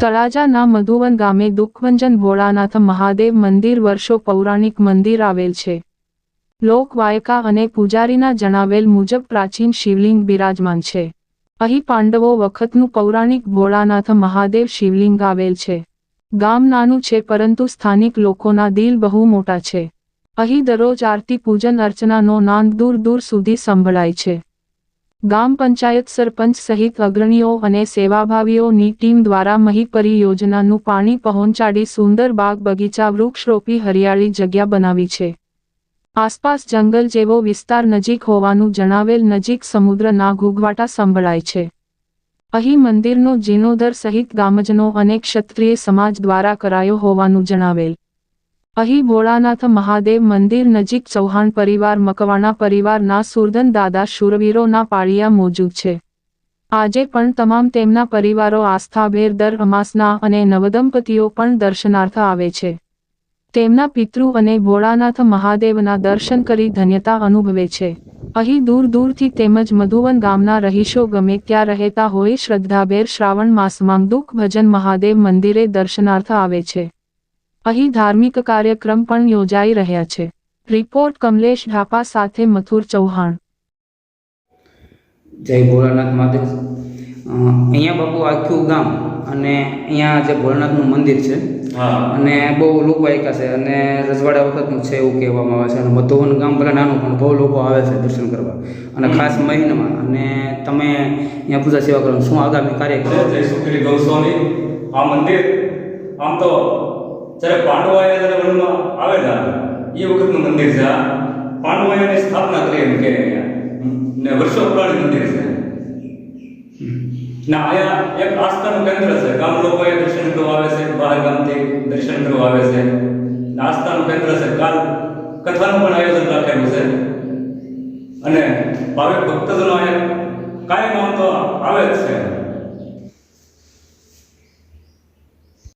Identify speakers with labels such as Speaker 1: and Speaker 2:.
Speaker 1: તળાજાના મધુવન ગામે દુઃખભંજન ભોળાનાથ મહાદેવ મંદિર વર્ષો પૌરાણિક મંદિર આવેલ છે. લોકવાયકા અને પૂજારીના જણાવેલ મુજબ પ્રાચીન શિવલિંગ બિરાજમાન છે. અહીં પાંડવો વખતનું પૌરાણિક ભોળાનાથ મહાદેવ શિવલિંગ આવેલ છે. ગામ નાનું છે પરંતુ સ્થાનિક લોકોના દિલ બહુ મોટા છે. અહીં દરરોજ આરતી પૂજન અર્ચનાનો નાંદ દૂર દૂર સુધી સંભળાય છે. ગામ પંચાયત સરપંચ સહિત અગ્રણીઓ અને સેવાભાવીઓની ટીમ દ્વારા મહી પરિયોજનાનું પાણી પહોંચાડી સુંદર બાગ બગીચા વૃક્ષ રોપી હરિયાળી જગ્યા બનાવી છે. આસપાસ જંગલ જેવો વિસ્તાર નજીક હોવાનું જણાવેલ નજીક સમુદ્રના ઘૂઘવાટા સંભળાય છે. અહીં મંદિરનો જીર્ણોદ્ધાર સહિત ગામજનો અને ક્ષત્રિય સમાજ દ્વારા કરાયો હોવાનું જણાવેલ. અહીં ભોળાનાથ મહાદેવ મંદિર નજીક ચૌહાણ પરિવાર, મકવાણા પરિવારના સુરદન દાદા, શૂરવીરોના પાળિયા મોજૂદ છે. આજે પણ તમામ તેમના પરિવારો આસ્થાભેર દર, અમાસના અને નવદંપતિઓ પણ દર્શનાર્થ આવે છે. તેમના પિતૃ અને ભોળાનાથ મહાદેવના દર્શન કરી ધન્યતા અનુભવે છે. અહીં દૂર દૂરથી તેમજ મધુવન ગામના રહીશો ગમે ત્યાં રહેતા હોય શ્રદ્ધાભેર શ્રાવણ માસમાં દુઃખ ભજન મહાદેવ મંદિરે દર્શનાર્થ આવે છે. અહીં ધાર્મિક કાર્યક્રમ પણ યોજાઈ રહ્યા છે. રિપોર્ટ કમલેશ ઢાપા સાથે મથુર ચૌહાણ.
Speaker 2: જય ભોળાનાથ મહાદેવ. અહીંયા બાપુ આખું ગામ અને અહીંયા જે ભોળાનાથનું મંદિર છે અને બહુ લોકવાયકા છે અને રજવાડા વખતનું છે એવું કહેવામાં આવે છે. અને મધુવન ગામ ભલે નાનું પણ બહુ લોકો આવે છે દર્શન કરવા. અને ખાસ મહિનામાં. અને તમે અહીંયા પૂજા સેવા કરો. શું આગામી કાર્યક્રમ?
Speaker 3: જય સુખરી ગૌસ્વામી. આ મંદિર આમ તો જ્યારે પાંડવો આવ્યા ત્યારે વનમાં આવેલા, એ વખતનું મંદિર છે. આ પાંડવોએ સ્થાપના કરી એમ કે. ને વર્ષો પુરાણી મંદિર છે. ના અહીંયા એક આસ્થાનું કેન્દ્ર છે. ગામ લોકો અહીંયા દર્શન કરવા આવે છે, બહાર ગામથી દર્શન કરવા આવે છે. આસ્થાનું કેન્દ્ર છે. કાલ કથાનું પણ આયોજન રાખેલું છે. અને ભાવિક ભક્તજનો અહીંયા કાયમ આમ તો આવે જ છે.